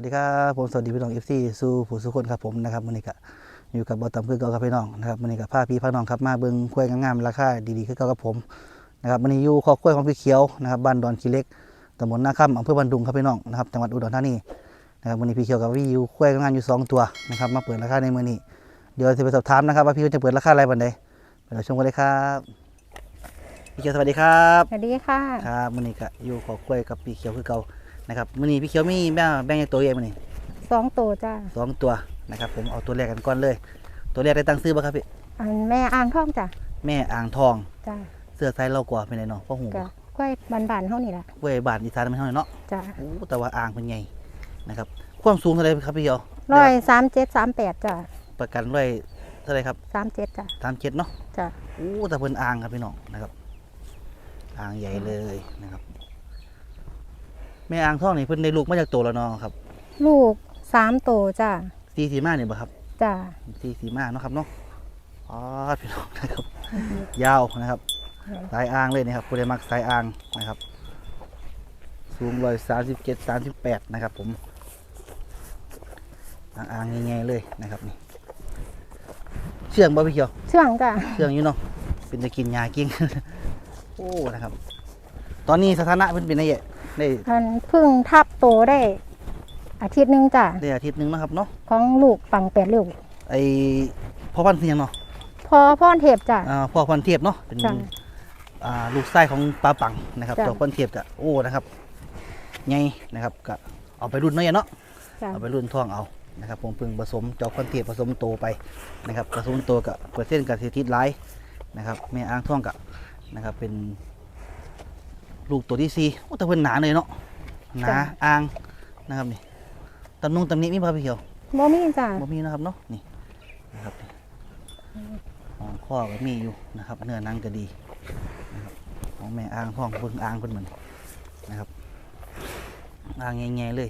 วัสดีครับผมสวัสดีพี่น้องเอฟซีสู่ผู้สุคนครับผมนะครับมื้อนี้ก็อยู่กับบอตตำคือเก่ากับพี่น้องนะครับมื้อนี้ก็พาพี่พาน้องครับมาเบิ่งกล้วยงามๆราคาดีๆคือเก่ากับผมนะครับมื้อนี้อยู่คอกกล้วยของพี่เขียวนะครับบ้านดอนขี้เหล็กตำบลนาคำอำเภอบันดุงครับพี่น้องนะครับจังหวัดอุดรธานีนะครับมื้อนี้พี่เขียวกับพี่อยู่กล้วยงามอยู่สองตัวนะครับมาเปิดราคาในมื้อนี้เดี๋ยวจะไปสอบถามนะครับว่าพี่จะเปิดราคาอะไรบันใดไปเราชมกันเลยครับพี่เขียวสวัสดีครับสวัสดีค่ะครับมื้อนี้ก็อยู่ขอกล้วยกับพี่เขียวคือเก่า นะครับมื้อนี้พี่เขียวมีแบ่งแบ่งให้ตัวเองมื้อนี้สองตัวจ้าสองตัวนะครับผมเอาตัวแรกกันก่อนเลย ตัวแรกได้ตั้งซื้อป่ะครับพี่อันแม่อ่างท่องจ้ะแม่อ่างทองจ้าเสื้อไซส์เรากว่าเป็นไงเนาะพ่อหูก็กล้วยบานๆเท่านี้ละเว้ยบาทอีสานมันเท่าไหร่เนาะจ้าโอ้แต่ว่าอ่างเป็นไงนะครับความสูงเท่าไหรครับพี่เขียวร้อยสามเจ็ดสามแปดจ้าประกันร้อยเท่าไหรครับสามเจ็ดจ้าสามเจ็ดเนาะจ้าโอ้แต่เพิ่นอ่างครับพี่น้องนะครับอ่างใหญ่เลยนะครับ แม่อ่างทองนี่เพิ่นได้ลูกมาจากตัวแล้วเนาะครับ ลูกสามตัวจ้าสีสีมาเนี่ยบ่ครับจ้าสีสีมาเนาะครับเนาะอ๋อพี่น้องนะครับ ยาวนะครับ สายอ่างเลยนะครับผู้ใดมักสายอ่างนะครับ สูงร้อยสามสิบเจ็ดสามสิบแปดนะครับ ผมอ่างอ่างง่ายๆเลยนะครับนี่เชื่องบ่พี่เขียวเชื่องจ้าเชื่องอยู่เนาะเป็นจะกินยากิ้งโอ้นะครับ ตอนนี้สถานะเพิ่นเป็นไงได้อันเพึ่งทับโตได้ อาทิตย์หนึงจ้าได้อาทิตย์หนึงเนาะครับเนาะของลูกปังแปดลูกไอพ่อพันธุ์เพียงเนาะพอพ่อนเทพจ้าอ่าพ่อพันธุ์เทียบเนาะเป็นจ้ะอ่าลูกไส้ของปลาปังนะครับจ้ะเจ้าพันธุ์เทียบกะโอ้นะครับไงนะครับกะเอาไปรุ่นเนาะอย่าเนาะ จ้าเอาไปรุ่นท่องเอานะครับผมเพิ่งผสมเจ้าคอนเทียบผสมโตไปนะครับผสมโตกับเปอร์เซ็นต์กับเทติดไลท์นะครับแม่อ่างท่องกับนะครับเป็น ลูกตัวที่สี่โอ้แต่เพิ่นหนาเลยเนาะหนาอ่างนะครับนี่ตำนุงตำหนี้มีบ่ครับพี่เขียวโมมี่จ้าบ่มีนะครับเนาะนี่นะครับนี่ของข้อก็มีอยู่นะครับ เนื้อหนังก็ดีนะครับของแม่อ่างท่องเบิ่งอ่างเพิ่นเหมือนนะครับอ่างแง่ๆเลย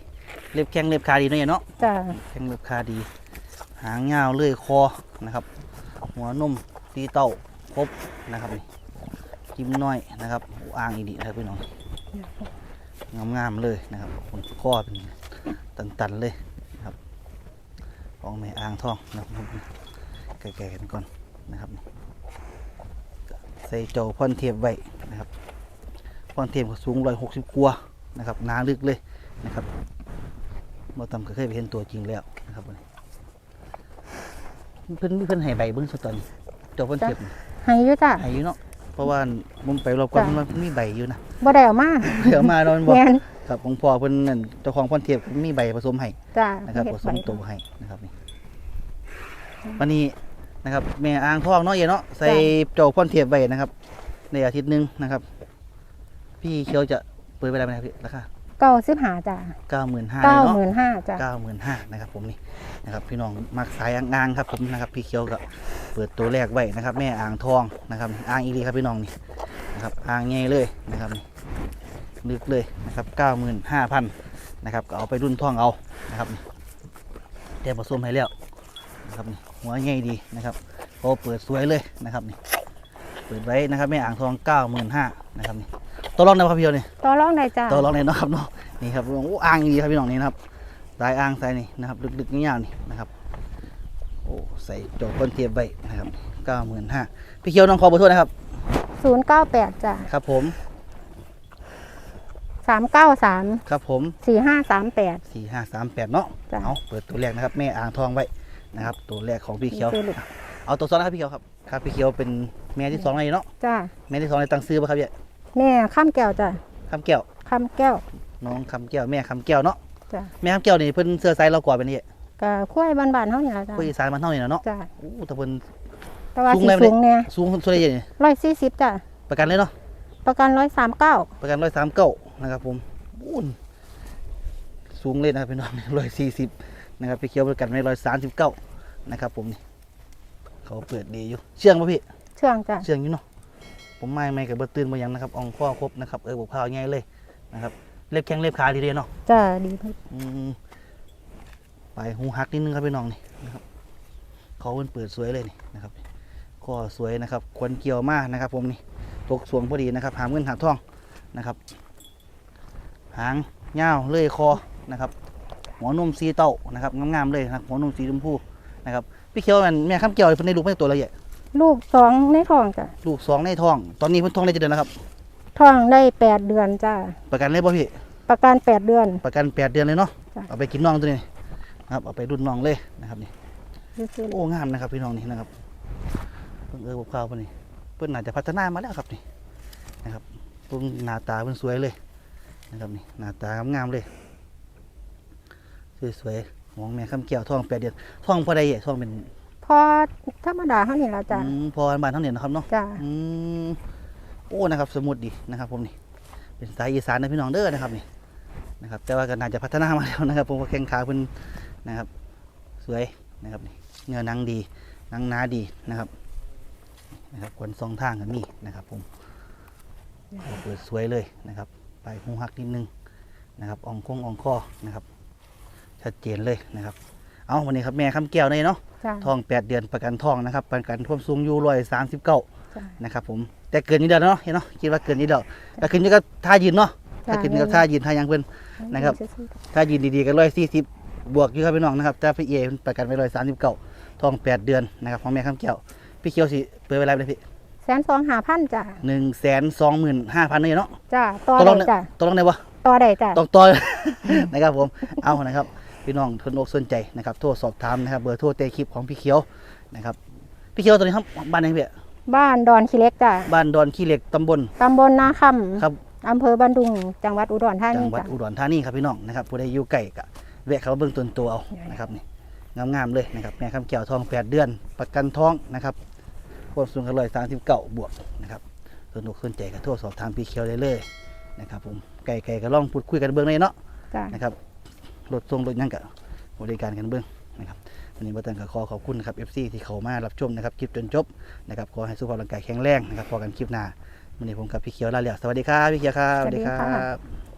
เล็บแข้งเล็บขาดีเนาะอย่าเนาะ จ้าแข้งเล็บขาดี หางยาวเลื่อยคอนะครับ หัวนมตีเต้าครบนะครับนี่ จิ้มน้อยนะครับโอ้อ่างอีดีนะครับพี่น้องงามๆเลยนะครับขนข้อเป็นตันๆเลยนะครับของแม่อ่างทองนะครับแก่ๆกันก่อนนะครับนี่ก็ใส่โจพ่อนเทียบไว้นะครับพ่อนเทียบก็สูงร้อยหกสิบกว่านะครับหนาลึกเลยนะครับบ่ตำก็เคยไปเห็นตัวจริงแล้วนะครับวันนี้เพิ่นมีเพิ่นให้ใบเบิ่งซะตอนนี้เจ้าเพิ่นเก็บนี่ให้อยู่จ้าให้อยู่เนาะ เพราะว่ามุมไปรอบก่อนจ้ะ มันมีใบอยู่นะบ่ได้เออกมาเดี๋ยวมาเนาะมันบ่แม่นครับของพ่อเพิ่นนั่นเจ้าของเพิ่นเทียบมีใบผสมให้จ้านะครับเฮ็ผดสมไว้ตัวให้นะครับนี่วันนี้นะครับแม่อ่างทองเนาะเอ๋เนาะใส่เจ้าพ่นเทียบไว้นะครับ ในอาทิตย์หนึงนะครับ พี่เขียวจะเปิดไปได้ไหมครับพี่ราคา เก้าสิบห้าจ้า95,000เก้าเลยเนาะหมื่นห้าจ้าเก้าหมื่นห้านะครับผมนี่นะครับพี่น้องมักสายอ่างๆครับผมนะครับพี่เคียวก็เปิดตัวแรกไว้นะครับ แม่อ่างทองนะครับอ่างอีรีครับพี่น้องนี่นะครับอ่างใหญ่เลยนะครับนี่ลึกเลยนะครับเก้าหมื่นห้าพันนะครับก็เอาไปรุ่นท่องเอานะครับนี่เดี๋ยวผสมให้แล้วนะครับนี่หัวใหญ่ดีนะครับโอ้เปิดสวยเลยนะครับนี่เปิดไว้นะครับแม่อ่างทองเก้าหมื่นห้านะครับนี่ ตัวรองนะครับพี่เคียวนี่ต่อรองได้จ้าตัวล็อกเลยเนาะครับเนาะนี่ครับโอ้อ่างดีครับพี่น้องนี่นะครับสายอ่างสายนี่นะครับลึกๆยาวๆนี่นะครับโอ้ใส่โจกก้นเทียบไว้นะครับเก้าหมื่นห้าพี่เคียวน้องขอเบอร์โทษนะครับศูนย์เก้าแปดจ้าครับผมสามเก้าสามครับผม สี่ห้าสามแปด สี่ห้าสามแปดเนาะจ้ะ เอาเปิดตัวแรกนะครับแม่อ่างทองไว้นะครับ ตัวแรกของพี่เคียวนี่คือลูกเอาตัวซ้อนนะครับพี่เคียวครับครับพี่เคียวเป็นแม่ที่สองเลยเนาะจ้าแม่ที่สองในตังซื้อป่ะครับเนี่ย แม่ข้ามแก้วจ้าคำแก้วข้ามแก้ว น้องคำแก้วแม่คำแก้วเนาะจ้าแม่คำแก้วนี่เพิ่นเสื้อไซส์เรากว่าเป็นนี่ก็คุ้ยบานๆเท่านี้ละจ้าคุยอีสานมันเท่านี้นะเนาะจ้าโอ้แต่เพิ่น แต่ว่าสูงสีเลยสูงเนี่ยสูงสุดเลยนี่ร้อยสี่สิบจ้าประกันเลยเนาะประกันร้อยสามเก้าประกันร้อยสามเก้านะครับผมอู้นสูงเลยนะครับพี่น้องร้อยสี่สิบนะครับพี่เคียวประกันไม่ร้อยสามสิบเก้านะครับผมนี่เขาเปิดดีอยู่เชื่องป่ะพี่ เชื่องจ้าเชื่องอยู่เนาะ ผมไม่ไม่กับเบอร์ตื่นมายังนะครับอองข้อครบนะครับเออบอกพาวง่ายเลยนะครับเล็บแข้งเล็บขาทีเดียวเนาะจ้าดีมากอืมไปหูหักนิดนึงครับพี่น้องนี่นะครับเขาเปิดสวยเลยนี่นะครับข้อสวยนะครับควรเกี่ยวมากนะครับผมนี่ตกสวงพอดีนะครับหามเงินหาทองนะครับ หางเงาวเลื่อยคอนะครับหัวนมสีเต้านะครับงามๆเลยนะครับหัวนมสีชมพูนะครับพี่เขียวมันแม่ข้ามเกี่ยวเพิ่นได้ลูกไม่ตัวละเอียด ลูกสองในท้องจ้ะลูกสองในท้อง ตอนนี้เพิ่นท้องได้จะเดือนแล้วครับ ท้องได้แปดเดือนจ้ะประกันเลยบ่พี่ ประกันแปดเดือน ประกันแปดเดือนเลยเนาะ จ้ะ เอาไปกินน้องตัวนี้นะครับ เอาไปรุ่นน้องเลยนะครับนี่ ซื้อๆโอ้งามนะครับพี่น้องนี่นะครับเพิ่งเออบอกข่าวเพิ่นนี่เพิ่นน่าจะพัฒนามาแล้วครับนี่นะครับเพิ่งหน้าตาเพิ่นสวยเลยนะครับนี่หน้าตางามๆเลยสวยๆมองแม่ข้ามเกี่ยวท้องแปดเดือนท้องพอได้ท้องเป็นพ อธรรมดาเท่านี้ละจ้ะอืมพอบ้านเท่านี้นะครับเนาะจ้ะอืมโอ้นะครับ สมุดดีนะครับ ผมนี่ เป็นสายอีสานนะพี่น้องเด้อนะครับนี่นะครับ แต่ว่าก็น่าจะพัฒนามาแล้วนะครับผมว่าแข้งขาเพิ่นนะครับ สวยนะครับนี่เนื้อหนังดีหนังหนาดีนะครับนะครับขนสองทางกันมีนะครับ ผมโอ้เปิดสวยเลยนะครับ ไปลายหูหักนิดนึงนะครับอ่องคงอ่องคอนะครับ ชัดเจนเลยนะครับ เอาวันนี้ครับแม่คำแก้วเลยเนาะจ้ะทองแปดเดือนประกันทองนะครับประกันความสูงอยู่ร้อยสามสิบเก้าจ้ะ นะครับผมแต่เกินนี้เดียวเนาะเห็นเนาะคิดว่าเกินนี้เดียวแต่ขึ้นอยู่กับท่ายืนเนาะจ้ะ ถ้าขึ้นอยู่กับท่ายืนท่ายังเพิ่น นะครับซื้อๆท่ายืนดีๆก็ร้อยสี่สิบบวกอยู่ครับพี่น้องนะครับแต่พี่เอเพิ่นประกันไว้ร้อยสามสิบเก้าทองแปดเดือนนะครับของแม่คำแก้วพี่เขียวสิเปิดเวลาไปเลยพี่แสนสองหาพันจ้ะหนึ่งแสนสองหมื่นห้าพันเลยเนาะจ้ะต่อตกลได้งเนี่ยจ้ะตกลงได้ปะ ต่อได้จ้ะต้องต่อนะครับผม เอานะครับ พี่น้องทนอกสนใจนะครับโทรสอบถามนะครับเบอร์โทรเตคลิปของพี่เขียวนะครับพี่เขียวตอนนี้ครับบ้านไหนพี่บ้านดอนขี้เล็กจ้ะบ้านดอนขี้เหล็กตำบลตำบลนาคครับำอำเภอบันดุง จังหวัดอุดรธาจันีงหวัดจ้ะอุดรธานีครับพี่น้องนะครับผู้ใดอยู่ใกล้ก็แวะเขาเบิ่งต้นตัวเอานะครับนี่งามๆเลยนะครับแม่คำแก้วทองแปดเดือน ประกันท้องนะครับความสูงกันร้อยสามสิบเก้าบวกนะครับสนุกสนใจก็โทรสอบถามพี่เขียวได้เลยนะครับผมไก่ๆก็ลองพูดคุยกันเบิ่งเลยเนาะจ้ะนะครับ รถทรงรถยังกับบริการกันเบื้องนะครับวันนี้บัตันก็ขอขอบคุณนะครับเอฟซีที่เขามารับชมนะครับคลิปจนจบนะครับขอให้สุขภาพร่างกายแข็งแรงนะครับพอกันคลิปหน้าวันนี้ผมกับพี่เขียวลาเลียสวัสดีครับพี่เขียวครับสวัสดีครับ